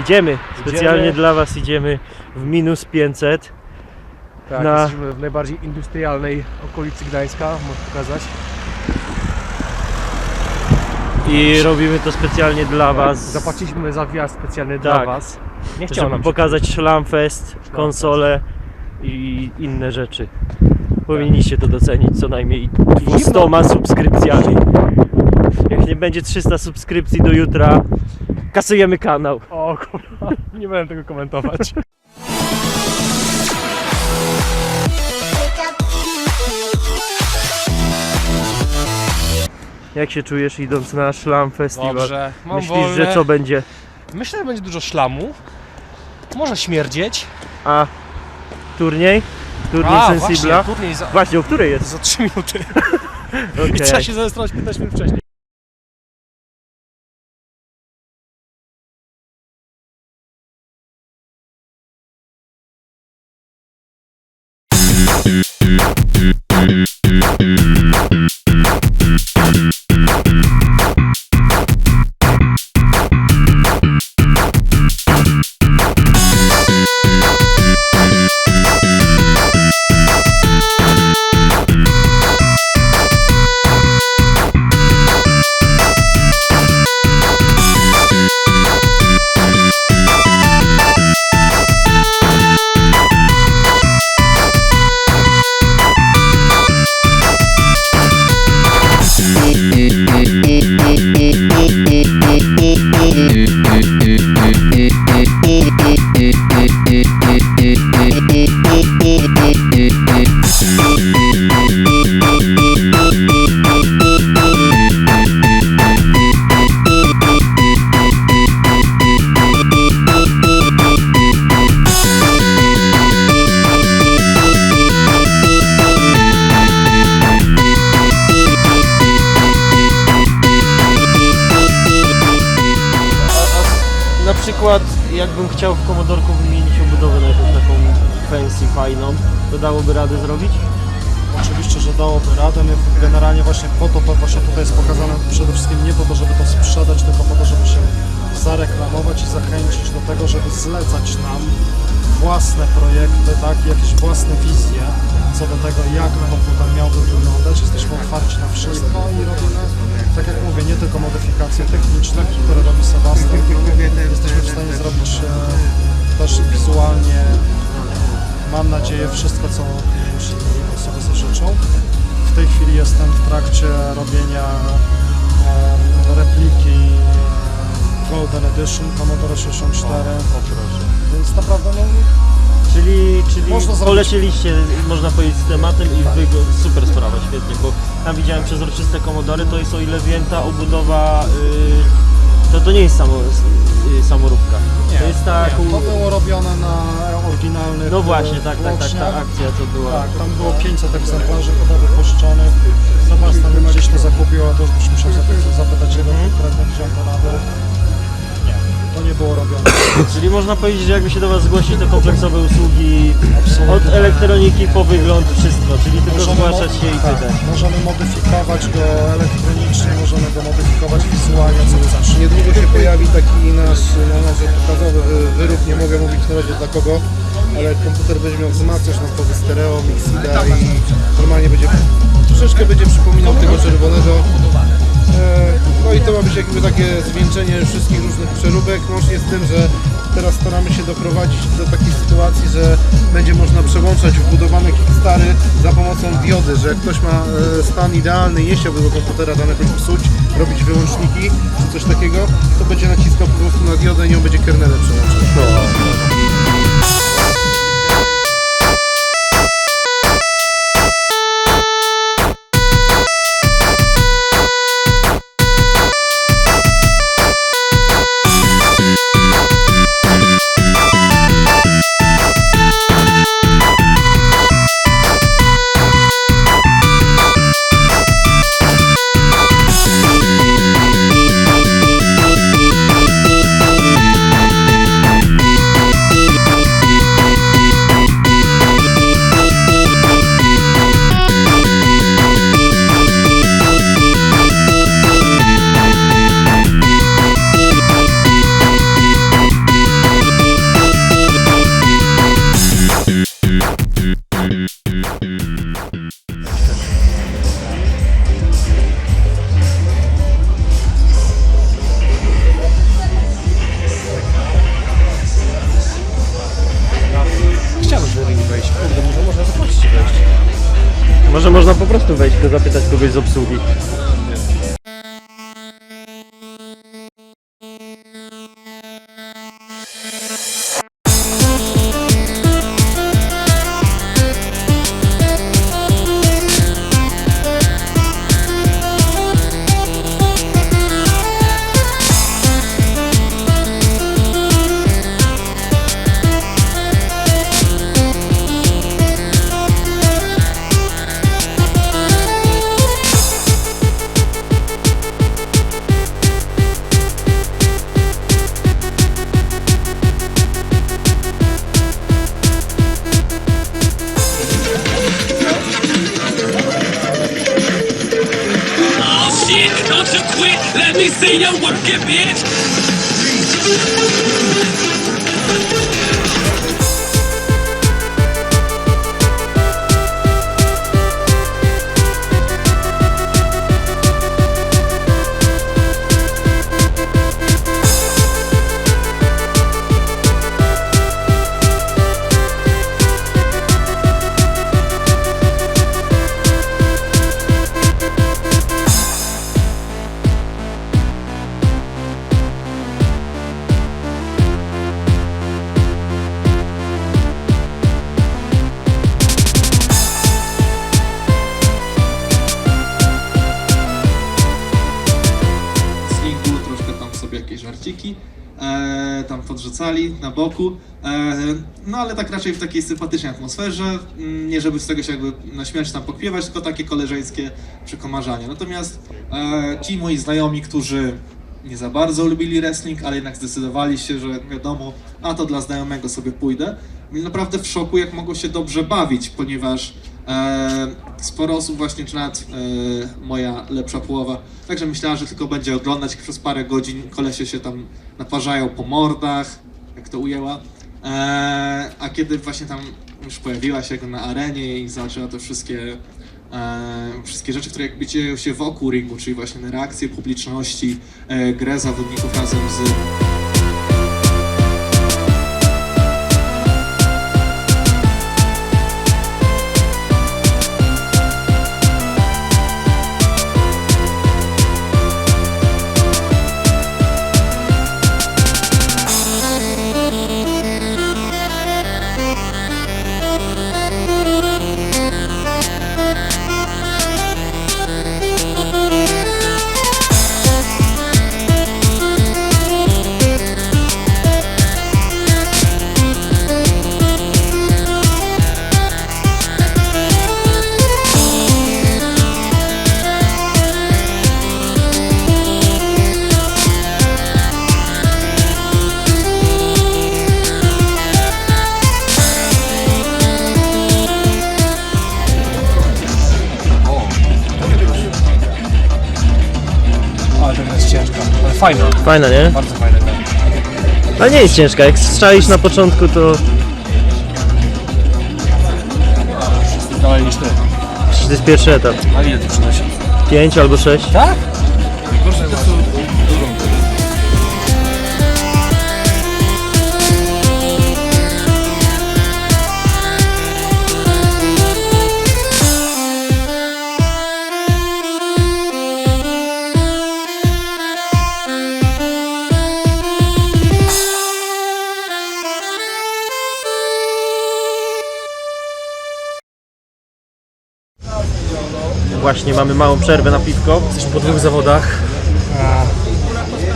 Idziemy, specjalnie Idziemy. dla Was idziemy w minus 500. Tak, Na- jesteśmy w najbardziej industrialnej okolicy Gdańska, można pokazać. I robimy to specjalnie dla Was. Zapłaciliśmy za wjazd specjalny dla Tak. Was. Nie chciał żeby nam się pokazać Szlamfest, konsolę i inne rzeczy. Powinniście to docenić co najmniej 200 subskrypcjami. Jak nie będzie 300 subskrypcji do jutra, kasujemy kanał. O kurwa, nie będę tego komentować. Jak się czujesz idąc na Szlam Festival? Dobrze, mam Myślisz, wolne. że co będzie? Myślę, że będzie dużo szlamu. Może śmierdzieć. A turniej? Turniej A, Sensibla? właśnie, turniej za, Właśnie, o której jest? za 3 minuty. Okej. I trzeba się zarejestrować 15 minut wcześniej. Mm-hmm. Przykład jakbym chciał w Komodorku wymienić obudowę na jakąś taką fancy, fajną, to dałoby radę zrobić? Oczywiście, że dałoby radę. Generalnie właśnie po to, to właśnie tutaj jest pokazane przede wszystkim nie po to, żeby to sprzedać, tylko po to, żeby się zareklamować i zachęcić do tego, żeby zlecać nam własne projekty, tak, jakieś własne wizje co do tego, jak komputer miałby wyglądać. Jesteśmy otwarci na wszystko i robimy, tak jak mówię, nie tylko modyfikacje techniczne, które robi Sebastian, jesteśmy w stanie zrobić e, też wizualnie mam nadzieję wszystko, co klienci sobie zażyczą. W tej chwili jestem w trakcie robienia e, repliki e, Golden Edition Commodore 64, więc naprawdę no, Czyli, czyli Można zrobić- polecieliście, można powiedzieć, z tematem i wy go, super sprawa, świetnie, bo tam widziałem przezroczyste komodory, to jest o ile wiem ta obudowa, y, to, to nie jest samo, y, samoróbka. to jest ta, nie, to było robione na oryginalnych no właśnie, tak, tak, tak, ta włóczniach. akcja co była. Tak, tam było 500 egzemplarzy chyba wypuszczonych. Sebastian gdzieś to zakupił, a to już byś musiał zapytać, zapytać jego konkretnie, gdzie on to nabył. Nie, to nie było robione. Czyli można powiedzieć, że jakby się do Was zgłosić, to kompleksowe usługi od elektroniki po wygląd, wszystko, czyli tylko zgłaszać się i tak, tyle. możemy modyfikować go elektronicznie, możemy go modyfikować wizualnie, co chcesz. Niedługo się pojawi taki nasz, no, nasz pokazowy wy- wyrób, nie mogę mówić na razie dla kogo, ale komputer będzie miał wzmacniacz na powy stereo, mixida i normalnie będzie, troszeczkę będzie przypominał tego czerwonego. E, No i to ma być jakby takie zwieńczenie wszystkich różnych przeróbek, łącznie z tym, że teraz staramy się doprowadzić do takiej sytuacji, że będzie można przełączać wbudowane kickstary za pomocą diody, że jak ktoś ma e, stan idealny i nie chciałby do komputera danego psuć, robić wyłączniki czy coś takiego, to będzie naciskał po prostu na diodę i nią będzie kernelem przełączał. Wejść, tylko zapytać kogoś z obsługi. Don't you quit. Let me see you work it, bitch. Podrzucali na boku. E, no ale tak raczej w takiej sympatycznej atmosferze. Mm, Nie żeby z tego się jakby na śmierć tam pokpiewać, tylko takie koleżeńskie przekomarzanie. Natomiast e, ci moi znajomi, którzy nie za bardzo lubili wrestling, ale jednak zdecydowali się, że wiadomo, a to dla znajomego sobie pójdę. Byli naprawdę w szoku, jak mogą się dobrze bawić, ponieważ sporo osób właśnie, czy nawet e, moja lepsza połowa, także myślała, że tylko będzie oglądać przez parę godzin, kolesie się tam naparzają po mordach, jak to ujęła. E, a kiedy właśnie tam już pojawiła się na arenie i zobaczyła te wszystkie e, wszystkie rzeczy, które jakby dzieją się wokół ringu, czyli właśnie reakcje publiczności, e, grę zawodników razem z fajna, nie? bardzo fajna gra. Ale nie jest ciężka, jak strzelisz na początku to Dalej niż ty. przecież to jest pierwszy etap. A ile to przynosi? 5 albo 6. Tak? Właśnie mamy małą przerwę na piwko. Jesteśmy po dwóch zawodach.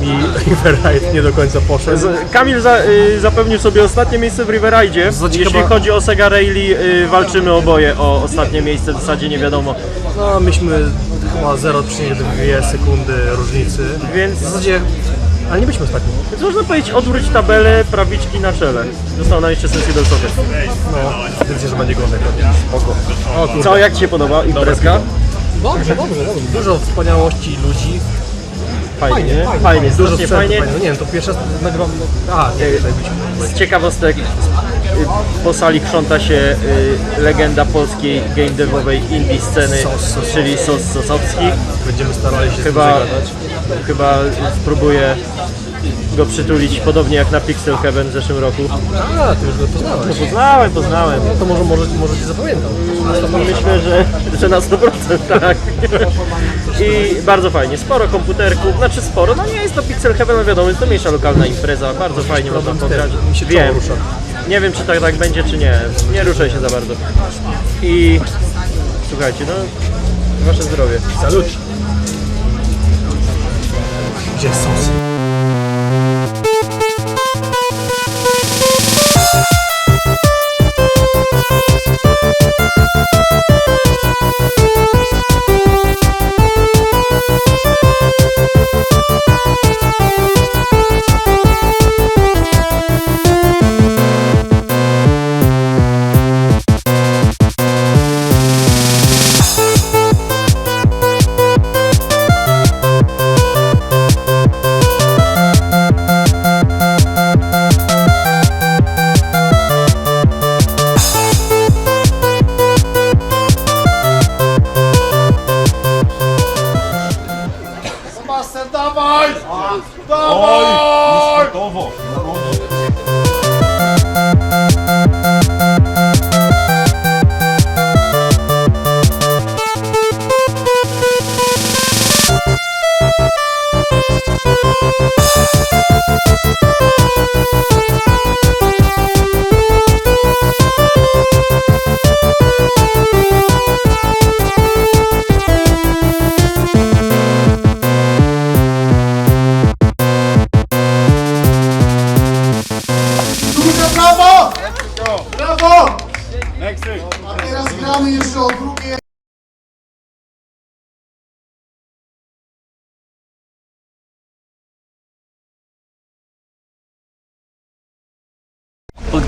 Mi Riverride nie do końca poszedł. Z- Kamil za, y, zapewnił sobie ostatnie miejsce w Riveride. Jeśli chyba- chodzi o Sega Rally, y, walczymy oboje o ostatnie miejsce, w zasadzie nie wiadomo. No, myśmy chyba 0,2 sekundy różnicy. Więc, W zasadzie, ale nie byliśmy ostatni. więc można powiedzieć odwróć tabelę, prawiczki na czele. Został nam jeszcze sesję do. No, widzę, że będzie gąsek. Spoko. O, kurde. Co, jak Ci się podoba imprezka? Dobrze, dobrze, dobrze. Dużo wspaniałości ludzi. Fajnie, fajnie, Dużo strasznie sprzętu fajnie. No nie wiem, to pierwszy raz nagrywam... A, nie, tutaj byliśmy. Z ciekawostek y, po sali krząta się y, legenda polskiej game devowej indie sceny, Sos Sosowski. czyli Sos Sosowski. Będziemy starali się Chyba, chyba spróbuję go przytulić, podobnie jak na Pixel Heaven w zeszłym roku. A, ty już go poznałeś. No poznałem, poznałem. To może, może, może cię zapamiętam. Myślę, że, że na 100% tak. I bardzo fajnie, sporo komputerków, znaczy sporo, no nie jest to Pixel Heaven, no wiadomo, jest to mniejsza lokalna impreza, bardzo fajnie można pograć. ten, mi się Wiem, rusza. nie wiem czy tak, tak będzie czy nie, nie ruszaj się za bardzo. I słuchajcie, no wasze zdrowie. Salut. Gdzie jest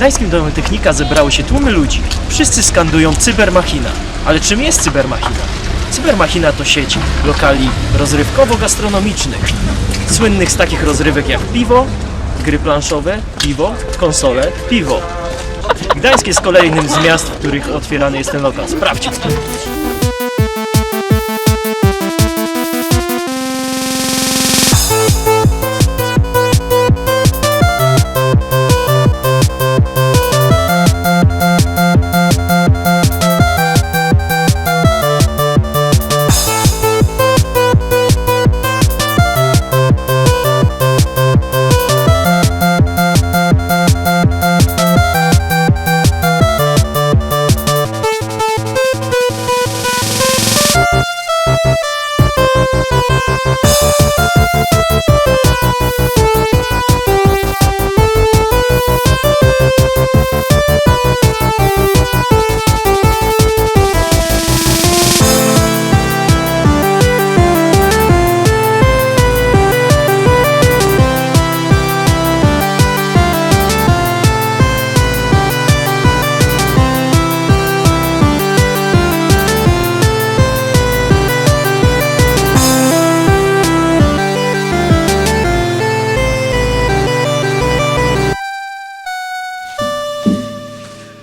Gdańskim Domem Technika zebrały się tłumy ludzi. Wszyscy skandują Cybermachina. Ale czym jest Cybermachina? Cybermachina to sieć lokali rozrywkowo-gastronomicznych. Słynnych z takich rozrywek jak piwo, gry planszowe, piwo, konsole, piwo. Gdańsk jest kolejnym z miast, w których otwierany jest ten lokal. Sprawdźcie.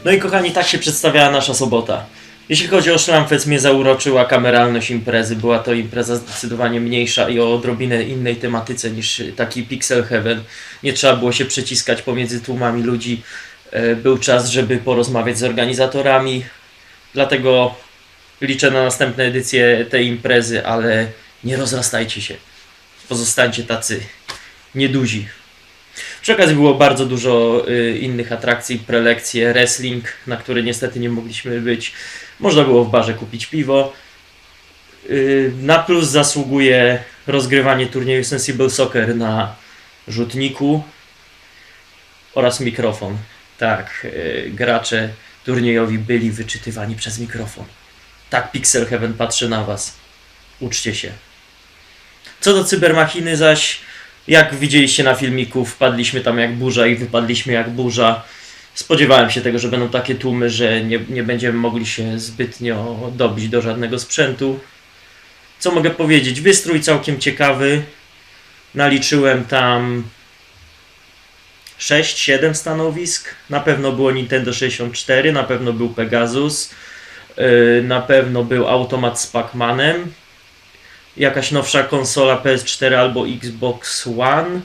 No i kochani, tak się przedstawiała nasza sobota. Jeśli chodzi o Szlamfest, mnie zauroczyła kameralność imprezy. Była to impreza zdecydowanie mniejsza i o odrobinę innej tematyce niż taki Pixel Heaven. Nie trzeba było się przeciskać pomiędzy tłumami ludzi. E, Był czas, żeby porozmawiać z organizatorami. Dlatego liczę na następne edycje tej imprezy, ale nie rozrastajcie się. Pozostańcie tacy nieduzi. Przy okazji było bardzo dużo y, innych atrakcji, prelekcje, wrestling, na które niestety nie mogliśmy być. Można było w barze kupić piwo. Y, na plus zasługuje rozgrywanie turnieju Sensible Soccer na rzutniku oraz mikrofon. Tak, y, gracze turniejowi byli wyczytywani przez mikrofon. Tak Pixel Heaven patrzy na Was. Uczcie się. Co do cybermachiny zaś, jak widzieliście na filmiku, wpadliśmy tam jak burza i wypadliśmy jak burza. Spodziewałem się tego, że będą takie tłumy, że nie, nie będziemy mogli się zbytnio dobić do żadnego sprzętu. Co mogę powiedzieć? Wystrój całkiem ciekawy. Naliczyłem tam 6-7 stanowisk. Na pewno było Nintendo 64, na pewno był Pegasus, yy, na pewno był automat z Pac-Manem, jakaś nowsza konsola PS4 albo Xbox One.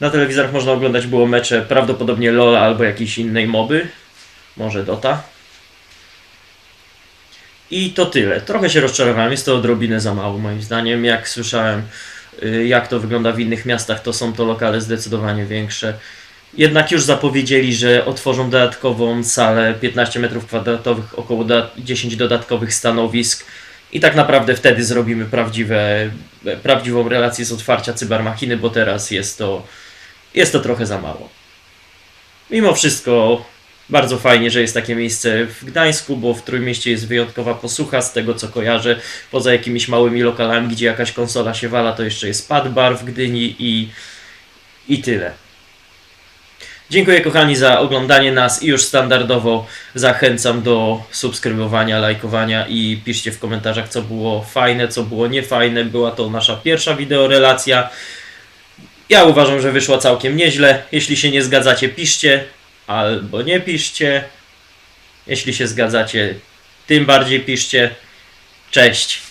Na telewizorach można oglądać było mecze prawdopodobnie LoL albo jakiejś innej moby. Może Dota. I to tyle. Trochę się rozczarowałem, jest to odrobinę za mało moim zdaniem. Jak słyszałem, y, jak to wygląda w innych miastach, to są to lokale zdecydowanie większe. Jednak już zapowiedzieli, że otworzą dodatkową salę 15 m2, około da- 10 dodatkowych stanowisk. I tak naprawdę wtedy zrobimy prawdziwe, prawdziwą relację z otwarcia cybermachiny, bo teraz jest to, jest to trochę za mało. Mimo wszystko bardzo fajnie, że jest takie miejsce w Gdańsku, bo w Trójmieście jest wyjątkowa posłucha z tego co kojarzę. Poza jakimiś małymi lokalami, gdzie jakaś konsola się wala, to jeszcze jest Padbar w Gdyni i, i tyle. Dziękuję kochani za oglądanie nas i już standardowo zachęcam do subskrybowania, lajkowania i piszcie w komentarzach co było fajne, co było niefajne. Była to nasza pierwsza wideorelacja. Ja uważam, że wyszła całkiem nieźle. Jeśli się nie zgadzacie, piszcie albo nie piszcie. Jeśli się zgadzacie, tym bardziej piszcie. Cześć!